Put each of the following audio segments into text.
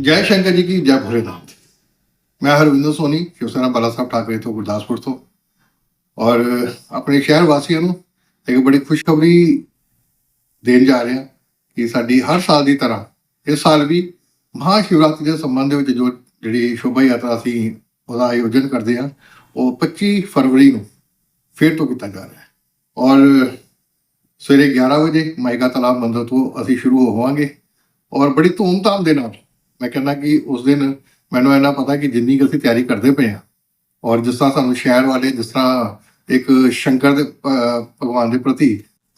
ਜੈ ਸ਼ੰਕਰ ਜੀ ਕੀ ਜੈ ਭੋਲੇਨਾਥ ਮੈਂ ਹਰਵਿੰਦਰ ਸੋਨੀ ਸ਼ਿਵਸੈਨਾ ਬਾਲਾ ਸਾਹਿਬ ਠਾਕਰੇ ਤੋਂ ਗੁਰਦਾਸਪੁਰ ਤੋਂ। ਔਰ ਆਪਣੇ ਸ਼ਹਿਰ ਵਾਸੀਆਂ ਨੂੰ ਇੱਕ ਬੜੀ ਖੁਸ਼ਖਬਰੀ ਦੇਣ ਜਾ ਰਹੇ ਹਾਂ ਕਿ ਸਾਡੀ ਹਰ ਸਾਲ ਦੀ ਤਰ੍ਹਾਂ ਇਸ ਸਾਲ ਵੀ ਮਹਾ ਸ਼ਿਵਰਾਤਰੀ ਦੇ ਸੰਬੰਧ ਵਿੱਚ ਜੋ ਜਿਹੜੀ ਸ਼ੋਭਾ ਯਾਤਰਾ ਅਸੀਂ ਉਹਦਾ ਆਯੋਜਨ ਕਰਦੇ ਹਾਂ, ਉਹ 25 ਫਰਵਰੀ ਨੂੰ ਫਿਰ ਤੋਂ ਕੀਤਾ ਜਾ ਰਿਹਾ ਹੈ। ਔਰ ਸਵੇਰੇ 11 ਵਜੇ ਮਾਇਕਾ ਤਲਾਬ ਮੰਦਰ ਤੋਂ ਅਸੀਂ ਸ਼ੁਰੂ ਹੋਵਾਂਗੇ ਔਰ ਬੜੀ ਧੂਮਧਾਮ ਦੇ ਨਾਲ ਮੈਂ ਕਹਿੰਦਾ ਕਿ ਉਸ ਦਿਨ ਮੈਨੂੰ ਇਹਨਾਂ ਪਤਾ ਕਿ ਜਿੰਨੀ ਕੁ ਅਸੀਂ ਤਿਆਰੀ ਕਰਦੇ ਪਏ ਹਾਂ ਔਰ ਜਿਸ ਤਰ੍ਹਾਂ ਸਾਨੂੰ ਸ਼ਹਿਰ ਵਾਲੇ ਜਿਸ ਤਰ੍ਹਾਂ ਇੱਕ ਸ਼ੰਕਰ ਦੇ ਭਗਵਾਨ ਦੇ ਪ੍ਰਤੀ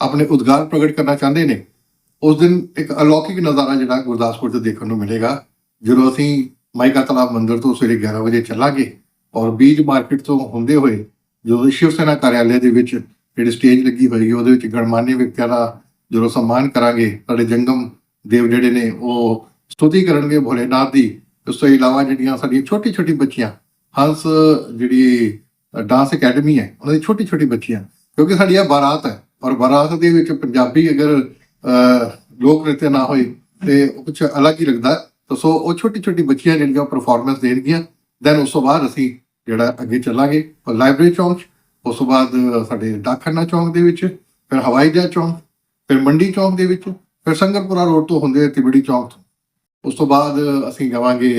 ਆਪਣੇ ਉਦਗਾਰ ਪ੍ਰਗਟ ਕਰਨਾ ਚਾਹੁੰਦੇ ਨੇ, ਉਸ ਦਿਨ ਇੱਕ ਅਲੌਕਿਕ ਨਜ਼ਾਰਾ ਜਿਹੜਾ ਗੁਰਦਾਸਪੁਰ 'ਚ ਦੇਖਣ ਨੂੰ ਮਿਲੇਗਾ, ਜਦੋਂ ਅਸੀਂ ਮਾਈਕਾ ਤਲਾਬ ਮੰਦਿਰ ਤੋਂ ਸਵੇਰੇ 11 ਵਜੇ ਚੱਲਾਂਗੇ ਔਰ ਬੀਜ ਮਾਰਕੀਟ ਤੋਂ ਹੁੰਦੇ ਹੋਏ ਜਦੋਂ ਸ਼ਿਵ ਸੈਨਾ ਕਾਰਿਆਲੇ ਦੇ ਵਿੱਚ ਜਿਹੜੀ ਸਟੇਜ ਲੱਗੀ ਹੋਈ ਹੈ, ਉਹਦੇ ਵਿੱਚ ਗਣਮਾਨਿਆ ਵਿਅਕਤੀਆਂ ਦਾ ਜਦੋਂ ਸਨਮਾਨ ਕਰਾਂਗੇ, ਸਾਡੇ ਜੰਗਮ ਦੇਵ ਜਿਹੜੇ ਨੇ ਉਹ ਸਤੁਤੀ ਕਰਨਗੇ ਭੋਲੇਨਾਥ ਦੀ। ਉਸ ਤੋਂ ਇਲਾਵਾ ਜਿਹੜੀਆਂ ਸਾਡੀਆਂ ਛੋਟੀ ਛੋਟੀ ਬੱਚੀਆਂ ਹੰਸ ਜਿਹੜੀ ਡਾਂਸ ਅਕੈਡਮੀ ਹੈ ਉਹਨਾਂ ਦੀ ਛੋਟੀ ਛੋਟੀ ਬੱਚੀਆਂ ਕਿਉਂਕਿ ਸਾਡੀ ਇਹ ਬਾਰਾਤ ਹੈ ਔਰ ਬਾਰਾਤ ਦੇ ਵਿੱਚ ਪੰਜਾਬੀ ਅਗਰ ਲੋਕ ਨ੍ਰਿਤ ਨਾ ਹੋਏ ਤੇ ਉਹ ਕੁਝ ਅਲੱਗ ਹੀ ਲੱਗਦਾ। ਤਾਂ ਸੋ ਉਹ ਛੋਟੀ ਛੋਟੀ ਬੱਚੀਆਂ ਜਿਹੜੀਆਂ ਪਰਫਾਰਮੈਂਸ ਦੇਣਗੀਆਂ। ਦੈਨ ਉਸ ਤੋਂ ਬਾਅਦ ਅਸੀਂ ਜਿਹੜਾ ਅੱਗੇ ਚੱਲਾਂਗੇ ਔਰ ਲਾਇਬ੍ਰੇਰੀ ਚੌਂਕ 'ਚ, ਉਸ ਤੋਂ ਬਾਅਦ ਸਾਡੇ ਡਾਕਖਾਨਾ ਚੌਂਕ ਦੇ ਵਿੱਚ ਫਿਰ ਹਵਾਈ ਜਹਾਜ਼ ਚੌਂਕ ਫਿਰ ਮੰਡੀ ਚੌਂਕ ਦੇ ਵਿੱਚ ਫਿਰ ਸੰਗਰਪੁਰਾ ਰੋਡ ਤੋਂ ਹੁੰਦੇ ਤਿਬੜੀ ਚੌਂਕ ਤੋਂ। ਉਸ ਤੋਂ ਬਾਅਦ ਅਸੀਂ ਜਾਵਾਂਗੇ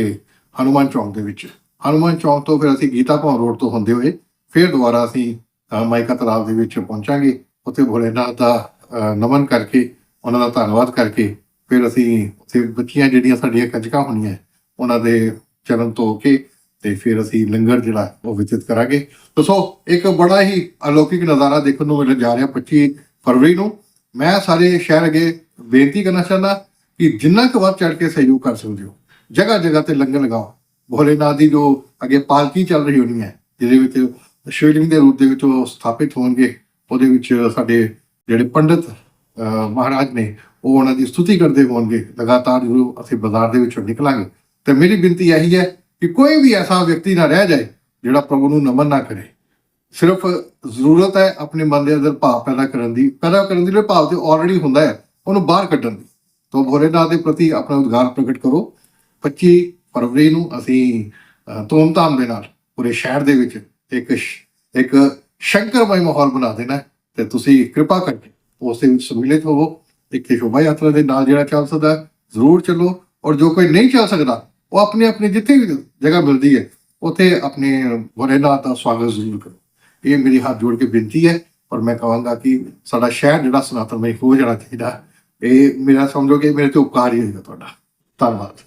ਹਨੂਮਾਨ ਚੌਂਕ ਦੇ ਵਿੱਚ। ਹਨੂਮਾਨ ਚੌਂਕ ਤੋਂ ਫਿਰ ਅਸੀਂ ਗੀਤਾ ਭਵਨ ਰੋਡ ਤੋਂ ਹੁੰਦੇ ਹੋਏ ਫਿਰ ਦੁਬਾਰਾ ਅਸੀਂ ਅ, ਮਾਈਕਾ ਤਲਾਬ ਦੇ ਵਿੱਚ ਪਹੁੰਚਾਂਗੇ। ਉੱਥੇ ਭੋਲੇਨਾਥ ਦਾ ਨਮਨ ਕਰਕੇ ਉਹਨਾਂ ਦਾ ਧੰਨਵਾਦ ਕਰਕੇ ਫਿਰ ਅਸੀਂ ਉੱਥੇ ਬੱਚੀਆਂ ਜਿਹੜੀਆਂ ਸਾਡੀਆਂ ਕੰਜਕਾਂ ਹੋਣੀਆਂ ਉਹਨਾਂ ਦੇ ਚਰਨ ਧੋ ਕੇ ਤੇ ਫਿਰ ਅਸੀਂ ਲੰਗਰ ਜਿਹੜਾ ਉਹ ਵਿਚਿਤ ਕਰਾਂਗੇ। ਤਾਂ ਸੋ ਇੱਕ ਬੜਾ ਹੀ ਅਲੌਕਿਕ ਨਜ਼ਾਰਾ ਦੇਖਣ ਨੂੰ ਮਿਲਣ ਜਾ ਰਿਹਾ 25 ਫਰਵਰੀ ਨੂੰ। ਮੈਂ ਸਾਰੇ ਸ਼ਹਿਰ ਅੱਗੇ ਬੇਨਤੀ ਕਰਨਾ ਚਾਹੁੰਦਾ ਕਿ ਜਿੰਨਾ ਕੁ ਵੱਧ ਚੜ ਕੇ ਸਹਿਯੋਗ ਕਰ ਸਕਦੇ ਹੋ ਜਗ੍ਹਾ ਜਗ੍ਹਾ ਤੇ ਲੰਗਰ ਲਗਾਓ। ਭੋਲੇਨਾਥ ਦੀ ਜੋ ਅੱਗੇ ਪਾਲਕੀ ਚੱਲ ਰਹੀ ਹੋਣੀ ਹੈ ਜਿਹਦੇ ਵਿੱਚ ਸ਼ਿਵਲਿੰਗ ਦੇ ਰੂਪ ਦੇ ਵਿੱਚ ਉਹ ਸਥਾਪਿਤ ਹੋਣਗੇ ਉਹਦੇ ਵਿੱਚ ਸਾਡੇ ਜਿਹੜੇ ਪੰਡਿਤ ਅਹ, ਮਹਾਰਾਜ ਨੇ ਉਹ ਉਹਨਾਂ ਦੀ ਸਤੁਤੀ ਕਰਦੇ ਹੋਣਗੇ ਲਗਾਤਾਰ ਜਦੋਂ ਅਸੀਂ ਬਾਜ਼ਾਰ ਦੇ ਵਿੱਚੋਂ ਨਿਕਲਾਂਗੇ। ਤੇ ਮੇਰੀ ਬੇਨਤੀ ਇਹੀ ਹੈ ਕਿ ਕੋਈ ਵੀ ਐਸਾ ਵਿਅਕਤੀ ਨਾ ਰਹਿ ਜਾਏ ਜਿਹੜਾ ਪ੍ਰਭੂ ਨੂੰ ਨਮਨ ਨਾ ਕਰੇ। ਸਿਰਫ ਜ਼ਰੂਰਤ ਹੈ ਆਪਣੇ ਮਨ ਦੇ ਅੰਦਰ ਭਾਵ ਪੈਦਾ ਕਰਨ ਦੀ ਪੈਦਾ ਕਰਨ ਦੀ ਲਈ ਭਾਵ ਤੇ ਆਲਰੇਡੀ ਹੁੰਦਾ ਹੈ ਉਹਨੂੰ ਬਾਹਰ ਕੱਢਣ ਦੀ। ਤੋਂ ਭੋਲੇਨਾਥ ਦੇ ਪ੍ਰਤੀ ਆਪਣਾ ਉਦਗਾਰ ਪ੍ਰਗਟ ਕਰੋ। 25 ਫਰਵਰੀ ਨੂੰ ਅਸੀਂ ਅਹ, ਧੂਮਧਾਮ ਦੇ ਨਾਲ ਪੂਰੇ ਸ਼ਹਿਰ ਦੇ ਵਿੱਚ ਇੱਕ ਇੱਕ ਸ਼ੰਕਰਮਈ ਮਾਹੌਲ ਬਣਾ ਦੇਣਾ ਹੈ ਤੇ ਤੁਸੀਂ ਕਿਰਪਾ ਕਰਕੇ ਉਸ ਦੇ ਵਿੱਚ ਸਮਿਲਿਤ ਹੋਵੋ। ਇੱਕ ਸ਼ੋਭਾ ਯਾਤਰਾ ਦੇ ਨਾਲ ਜਿਹੜਾ ਚੱਲ ਸਕਦਾ ਜ਼ਰੂਰ ਚੱਲੋ ਔਰ ਜੋ ਕੋਈ ਨਹੀਂ ਚੱਲ ਸਕਦਾ ਉਹ ਆਪਣੇ ਆਪਣੇ ਜਿੱਥੇ ਵੀ ਜਗ੍ਹਾ ਮਿਲਦੀ ਹੈ ਉੱਥੇ ਆਪਣੇ ਭੋਲੇਨਾਥ ਦਾ ਸਵਾਗਤ ਜ਼ਰੂਰ ਕਰੋ। ਇਹ ਮੇਰੀ ਹੱਥ ਜੋੜ ਕੇ ਬੇਨਤੀ ਹੈ ਪਰ ਮੈਂ ਕਹਾਂਗਾ ਕਿ ਸਾਡਾ ਸ਼ਹਿਰ ਜਿਹੜਾ ਸਨਾਤਨਮਈ ਹੋ ਜਾਣਾ ਚਾਹੀਦਾ ਇਹ ਮੇਰਾ ਸਮਝੋ ਕਿ ਮੇਰੇ ਤੇ ਉਪਕਾਰ ਹੀ ਹੋਏਗਾ ਤੁਹਾਡਾ। ਧੰਨਵਾਦ।